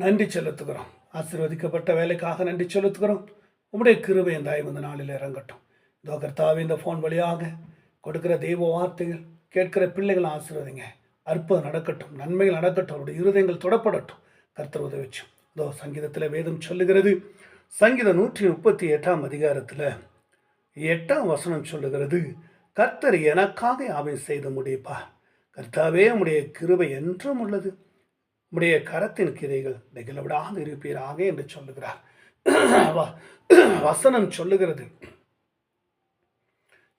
நன்றி செலுத்துகிறோம். ஆசீர்வதிக்கப்பட்ட வேலைக்காக நன்றி செலுத்துகிறோம். உங்களுடைய கிருபை இந்த ஐம்பது நாளில் இறங்கட்டும். இதோ கர்த்தாவே இந்த ஃபோன் வழியாக கொடுக்கிற தெய்வ வார்த்தைகள் கேட்கிற பிள்ளைகளை ஆசீர்வதிங்க. அற்புதம் நடக்கட்டும். நன்மைகள் நடக்கட்டும். அவருடைய இருதயங்கள் தொடப்படட்டும். கர்த்தர் உதவிச்சும் இதோ சங்கீதத்தில் வேதம் சொல்லுகிறது. சங்கீதம் நூற்றி முப்பத்தி எட்டாம் அதிகாரத்தில் எட்டாம் வசனம் சொல்லுகிறது. கர்த்தர் எனக்காக யாவை செய்து முடிப்பார்? கர்த்தாவே உடைய கிருபை என்றும் உள்ளது. உம்முடைய கரத்தின் கிரைகள் நெகிழவிடாது இருப்பீராக என்று சொல்லுகிறார். வசனம் சொல்லுகிறது.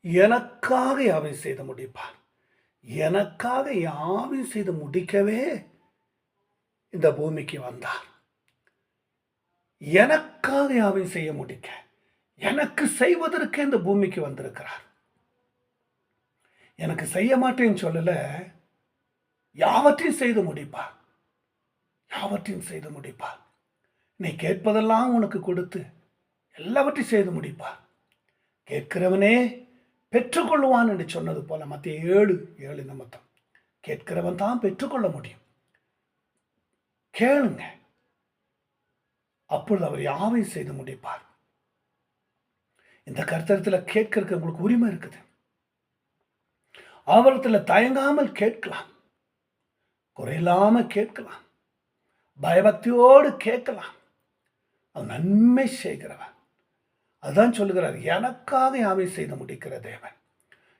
எனக்காக யாவை செய்து முடிப்பார்? எனக்காக யாவை செய்து முடிக்கவே இந்த பூமிக்கு வந்தார்? எனக்காக யாவை செய்ய முடிக்க? எனக்கு செய்வதற்கு இந்த பூமிக்கு வந்திருக்கிறார். எனக்கு செய்ய மாட்டேன்னு சொல்லல யாவற்றையும் செய்து முடிப்பார். யாவற்றையும் செய்து முடிப்பார். நீ கேட்பதெல்லாம் உனக்கு கொடுத்து எல்லாவற்றையும் செய்து முடிப்பார். கேட்கிறவனே பெற்றுக்கொள்வான் என்று சொன்னது போல மத்திய ஏழு ஏழு நிமித்தம் கேட்கிறவன் தான் பெற்றுக்கொள்ள முடியும். கேளுங்க. அப்பொழுது அவர் யாவை செய்து முடிப்பார். இந்த கருத்தரத்தில் கேட்கறதுக்கு உங்களுக்கு உரிமை இருக்குது. அவரத்தில் தயங்காமல் கேட்கலாம். குறையில்லாமல் கேட்கலாம். பயபக்தியோடு கேட்கலாம். அவன் நன்மை செய்கிறவன். அதுதான் சொல்லுகிறார் எனக்காக யாவை செய்து முடிக்கிற தேவன்.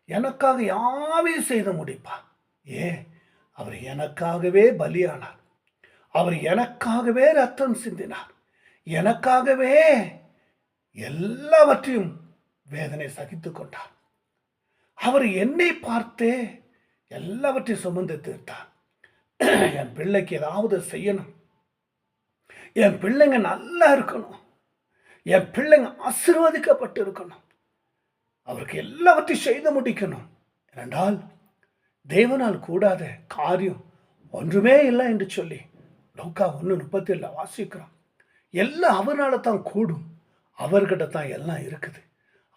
எனக்காக யாவை செய்து முடிப்பார். ஏன்? அவர் எனக்காகவே பலியானார். அவர் எனக்காகவே ரத்தம் சிந்தினார். எனக்காகவே எல்லாவற்றையும் வேதனை சகித்து கொண்டார். அவர் என்னை பார்த்தே எல்லாவற்றையும் சுமந்து தீர்த்தார். என் பிள்ளைக்கு ஏதாவது செய்யணும். என் பிள்ளைங்க நல்லா இருக்கணும். என் பிள்ளைங்க ஆசீர்வதிக்கப்பட்டு இருக்கணும் அவருக்கு எல்லாவற்றையும் செய்து முடிக்கணும். இரண்டால் தேவனால் கூடாத காரியம் ஒன்றுமே இல்லை என்று சொல்லி லோக்கா ஒன்று முப்பத்தி ஏழில் வாசிக்கிறோம் எல்லாம் அவனால் தான் கூடும். அவர்கிட்ட தான் எல்லாம் இருக்குது.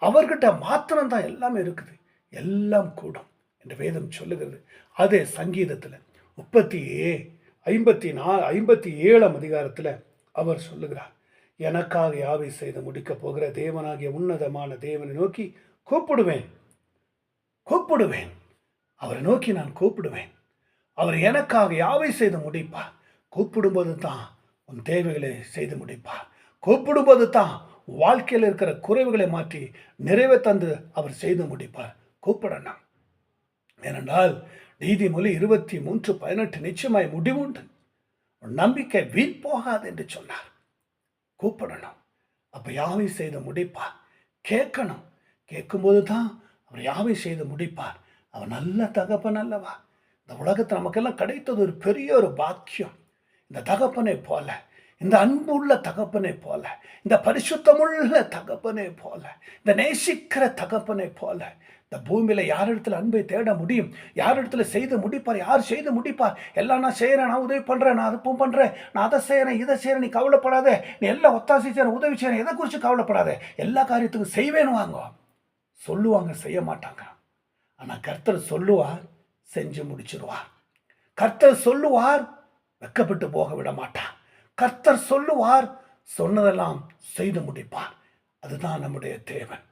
அவர்கிட்ட மாத்திரம் தான் எல்லாமே இருக்குது. எல்லாம் கூடும் என்று வேதம் சொல்லுகிறது. அதே சங்கீதத்தில் முப்பத்தி ஐம்பத்தி நா ஐம்பத்தி ஏழாம் அதிகாரத்தில் அவர் சொல்லுகிறார் எனக்காக யாவை செய்து முடிக்கப் போகிற தேவனாகிய உன்னதமான தேவனை நோக்கி கூப்பிடுவேன் கூப்பிடுவேன். அவரை நோக்கி நான் கூப்பிடுவேன். அவர் எனக்காக யாவை செய்து முடிப்பார்? கூப்பிடும்போது தான் உன் தேவைகளை செய்து முடிப்பார். கூப்பிடும்போது தான் வாழ்க்கையில் இருக்கிற குறைவுகளை மாற்றி நிறைவே தந்து அவர் செய்து முடிப்பார். கூப்பிடணும். ஏனென்றால் நீதிமொழி இருபத்தி மூன்று பதினெட்டு நிச்சயமாய் முடிவுண்டு. நம்பிக்கை வீண் போகாது என்று சொன்னார். கூப்பிடணும். அப்போ யாவை செய்து முடிப்பார் கேட்கணும். கேட்கும்போது தான் அவர் யாவை செய்து முடிப்பார். அவர் நல்ல தகப்பன் அல்லவா? இந்த உலகத்தில் நமக்கெல்லாம் கிடைத்தது ஒரு பெரிய ஒரு பாக்கியம். இந்த தகப்பனை போல இந்த அன்புள்ள தகப்பனை போல இந்த பரிசுத்தமுள்ள தகப்பனை போல இந்த நேசிக்கிற தகப்பனை போல இந்த பூமியில் யாரிடத்துல அன்பை தேட முடியும்? யாரிடத்துல செய்து முடிப்பார்? யார் செய்து முடிப்பார்? எல்லாம் நான் செய்கிறேன் நான் உதவி பண்ணுறேன் நான் அதுப்பும் பண்ணுறேன் நான் அதை செய்கிறேன் இதை செய்கிறேன் நீ கவலைப்படாத. நீ எல்லாம் ஒத்தாசி செய்கிறேன் உதவி செய்கிறேன் எதை குறித்து கவலைப்படாத. எல்லா காரியத்துக்கும் செய்வேன்னு வாங்க. சொல்லுவாங்க செய்ய மாட்டாங்க. ஆனால் கர்த்தர் சொல்லுவார் செஞ்சு முடிச்சிருவார் கர்த்தர் சொல்லுவார் வெக்கப்பட்டு போக விட மாட்டார். கர்த்தர் சொல்லுவார் சொன்னதெல்லாம் செய்து முடிப்பார். அதுதான் நம்முடைய தேவன்.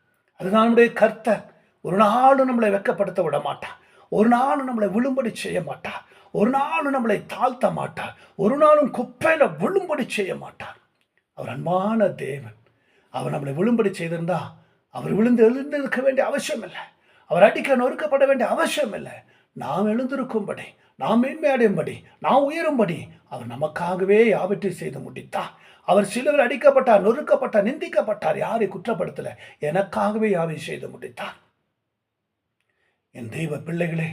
அதுதான் நம்முடைய கர்த்தர். ஒரு நாளும் நம்மளை வெக்கப்படுத்த விட மாட்டான் ஒரு நாளும் நம்மளை விழும்படி செய்ய மாட்டார் ஒரு நாளும் நம்மளை தாழ்த்த மாட்டார் ஒரு நாளும் குப்பையில் விழும்படி செய்ய மாட்டார் அவர் அன்பான தேவன். அவர் நம்மளை விழும்படி செய்திருந்தா அவர் விழுந்து எழுந்திருக்க வேண்டிய அவசியம் இல்லை அவர் அடிக்க நொறுக்கப்பட வேண்டிய அவசியம் இல்லை நாம் எழுந்திருக்கும்படி நாம் மேன்மையடையும்படி நாம் உயரும்படி அவர் நமக்காகவே யாவற்றை செய்து முடித்தார் அவர் சிலுவில் அடிக்கப்பட்டார் நொறுக்கப்பட்டார் நிந்திக்கப்பட்டார் யாரை குற்றப்படுத்தலை. எனக்காகவே யாவை செய்து முடித்தார். என் தெய்வ பிள்ளைகளே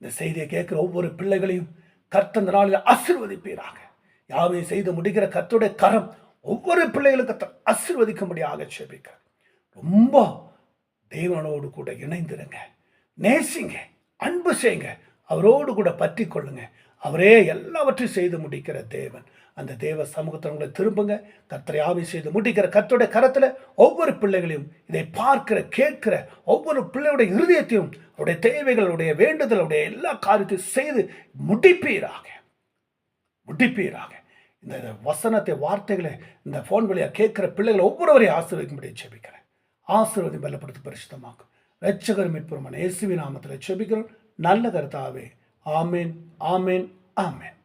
இந்த செய்தியை கேட்குற ஒவ்வொரு பிள்ளைகளையும் கர்த்த இந்த நாளில் ஆசிர்வதிப்பீராக. யாவை செய்து முடிக்கிற கர்த்தருடைய கரம் ஒவ்வொரு பிள்ளைகளுக்கு கர்த்தர் ஆசிர்வதிக்கும்படியாக செபிக்கிறார் ரொம்ப தெய்வனோடு கூட இணைந்திருங்க. நேசிங்க அன்பு செய்யுங்க அவரோடு கூட பற்றி கொள்ளுங்க அவரே எல்லாவற்றையும் செய்து முடிக்கிற தேவன். அந்த தேவ சமூகத்தை உங்களை திரும்புங்க. கத்தரை ஆவி செய்து முடிக்கிற கத்தோடைய கரத்தில் ஒவ்வொரு பிள்ளைகளையும் இதை பார்க்கிற கேட்கிற ஒவ்வொரு பிள்ளையுடைய இருதயத்தையும் அவருடைய தேவைகளுடைய வேண்டுதலுடைய எல்லா காரியத்தையும் செய்து முடிப்பீராக. முடிப்பீராக. இந்த வசனத்தை வார்த்தைகளை இந்த ஃபோன் வழியாக கேட்குற பிள்ளைகளை ஒவ்வொருவரையும் ஆசீர்வதிக்கும்படி செபிக்கிறேன் ஆசீர்வதி பலப்படுத்தி பரிசுத்தமாக்கும். ரட்சகர் மீட்புறமான இயேசுவி நாமத்தில் செபிக்கிறோம் நல்ல கருத்தாவே ఆమెన్ ఆమెన్ ఆమెన్.